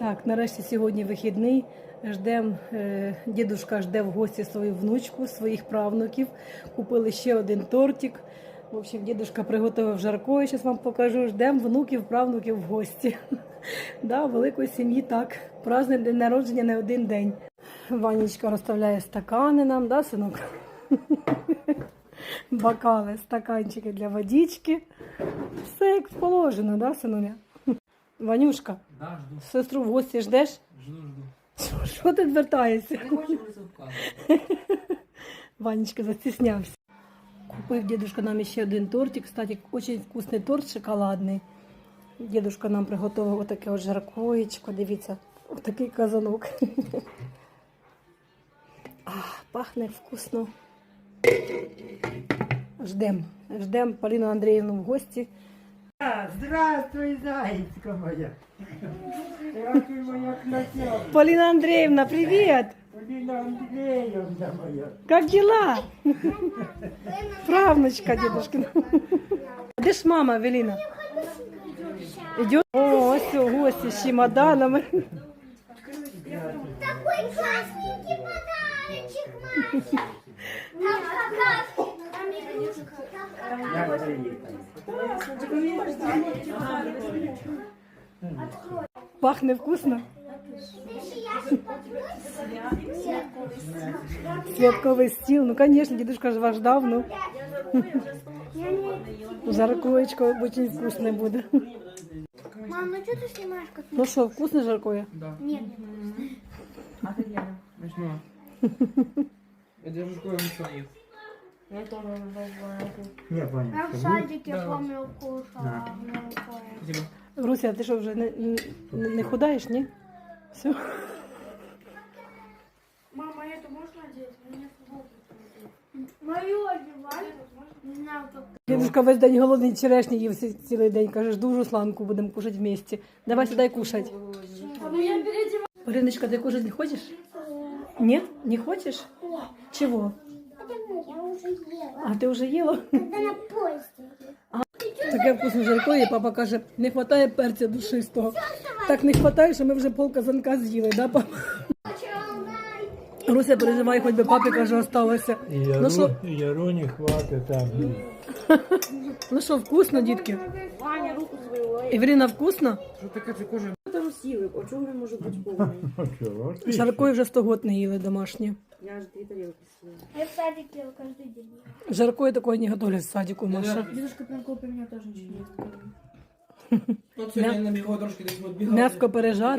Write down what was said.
Так, нарешті сьогодні вихідний. Ждем, е, дідушка жде в гості свою внучку, своїх правнуків. Купили ще один тортик. В общем, дідушка приготував жарко, я зараз вам покажу. Ждем внуків, правнуків в гості. Да, великої сім'ї так. Праздник день народження не один день. Ванечка розставляє стакани нам, да, синок? Бокали, стаканчики для водички. Все як положено, да, синуля? Ванюшка, Да, жду. сестру в гості ждеш? Жду, жду. Що, що ти звертаєшся? Не хочу. Ванечка застіснявся. Купив дедушка нам ще один тортик. Кстати, дуже вкусний торт шоколадний. Дедушка нам приготував отаке от жаркоєчко. Дивіться, отакий казанок. А, пахне вкусно. Ждем. Ждем Поліну Андріївну в гості. А, Здравствуй, зайчка моя. Здравствуй, моя красавица. Поліна Андріївна, привіт! Полина Андреевна моя. Как дела? Правнучка дедушкина. А Де ж мама, Веліна? Идет? О, ось у гості з чемоданами. Такой классненький подарочек, Маша. Пахне вкусно. Святковий стіл. Ну, конечно, дедушка ж вас ждав, ну. Жаркоечко очень вкусне буде. Мам, ну что ты снимаешь как... Ну що, вкусне жаркое? Да. Нет. Офигенно. Смешно. Я даже школу не. Я тоже Не понял. Я в садике, я помню, кушала. Спасибо. Руся, ти що вже не, не, не худаєш, ні? Все. Мама, это можно одеть? Мне футболку Мою одевать? Не знаю, как. Дедушка весь день голодний черешні їв ці- цілий день. Каже, жду Русланку, будемо кушати вместе. Давай сюди кушать. А меня ты кушать не хочешь? Нет? Не хочешь? Чего? Уже ела. А ти вже їла? Когда на поезде. Таке вкусне жарко, і папа каже, не вистачає перця душистого. Так не вистачає, що ми вже пол казанка з'їли, да, папа? Руся переживає, хоч би папі, каже, осталося. Ну що, Яру не хватит там. ну що, вкусно, дітки? Ваня, руку свою. Евеліна, вкусно? Что такая ты кожа? Там силы, а чого він може бути повний? Жарко вже 100 год не їли домашнє. Я ж дві тарілки съела. Я в садике ела каждый день. Жарко такое не готовлять в садику, Маша. Дедушка прям купил меня тоже ничего не Вот сьогодні на бегу трошки десь вот. М'яско пережар.